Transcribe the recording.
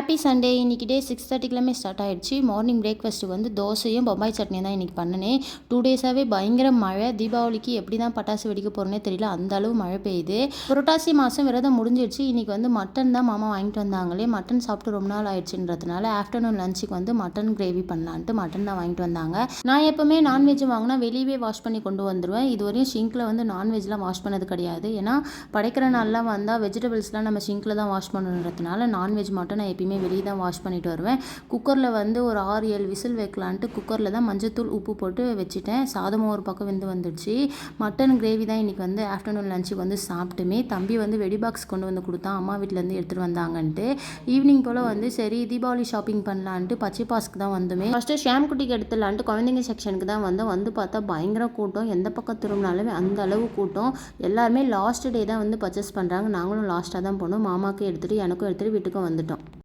Happy Sunday இன்றைக்கி day six தேர்ட்டிக்கெல்லாமே start ஆயிடுச்சு. மார்னிங் பிரேக்ஃபாஸ்ட் வந்து தோசையும் பம்பாய் சட்னியும் தான் இன்றைக்கி பண்ணினேன். டூ டேஸாகவே பயங்கர மழை. தீபாவளிக்கு எப்படி தான் பட்டாசு வெடிக்க போகிறோன்னே தெரியல. அந்த அளவு மழை பெய்யுது. புரட்டாசி மாதம் விரதம் முடிஞ்சிடுச்சு இன்றைக்கி வந்து மட்டன் தான் மாமா வாங்கிட்டு வந்தாங்களே. மட்டன் சாப்பிட்டு ரொம்ப நாள் ஆயிடுச்சுன்றதுனால ஆஃப்டர்நூன் லஞ்சுக்கு வந்து மட்டன் கிரேவி பண்ணலான்ட்டு மட்டன் தான் வாங்கிட்டு வந்தாங்க. நான் எப்போவுமே நான்வெஜ் வாங்கினா வெளியவே வாஷ் பண்ணி கொண்டு வந்துடுவேன் இதுவரையும் ஷிங்கில் வந்து நான்வெஜ்லாம் வாஷ் பண்ணது கிடையாது. ஏன்னா படைக்கிற நாள்லாம் வந்தால் வெஜிடபிள்ஸ்லாம் நம்ம ஷிங்கில் தான் வாஷ் பண்ணுன்றதுனால நான்வெஜ் மட்டும் நான் எப்பயுமே வெளியே தான் வாஷ் பண்ணிட்டு வருவேன். குக்கரில் வந்து ஒரு ஆறு ஏழு விசில் வைக்கலான்ட்டு குக்கரில் தான் மஞ்சத்தூள் உப்பு போட்டு வச்சுட்டேன். சாதமும் ஒரு பக்கம் வெந்து வந்துடுச்சு. மட்டன் கிரேவி தான் இன்றைக்கி வந்து ஆஃப்டர்நூன் லஞ்சுக்கு வந்து சாப்பிட்டுமே தம்பி வந்து வெடி பாக்ஸ் கொண்டு வந்து கொடுத்தான். அம்மா வீட்டிலேருந்து எடுத்துகிட்டு வந்தாங்கன்ட்டு. ஈவினிங் போல் வந்து சரி தீபாவளி ஷாப்பிங் பண்ணலான்ட்டு பச்சை பாஸ்க்கு தான் வந்துமே. ஃபஸ்ட்டு ஷாம் குட்டிக்கு எடுத்துலான்ட்டு குழந்தைங்க செக்ஷனுக்கு தான் வந்தோம். வந்து பார்த்தா பயங்கர கூட்டம். எந்த பக்கம் திரும்பினாலுமே அந்த அளவு கூட்டம். எல்லாருமே லாஸ்ட் டே தான் வந்து பர்ச்சேஸ் பண்ணுறாங்க நாங்களும் லாஸ்ட்டாக தான் போனோம். மாமாவுக்கு எடுத்துகிட்டு எனக்கும் எடுத்துகிட்டு வீட்டுக்கும் வந்துட்டோம்.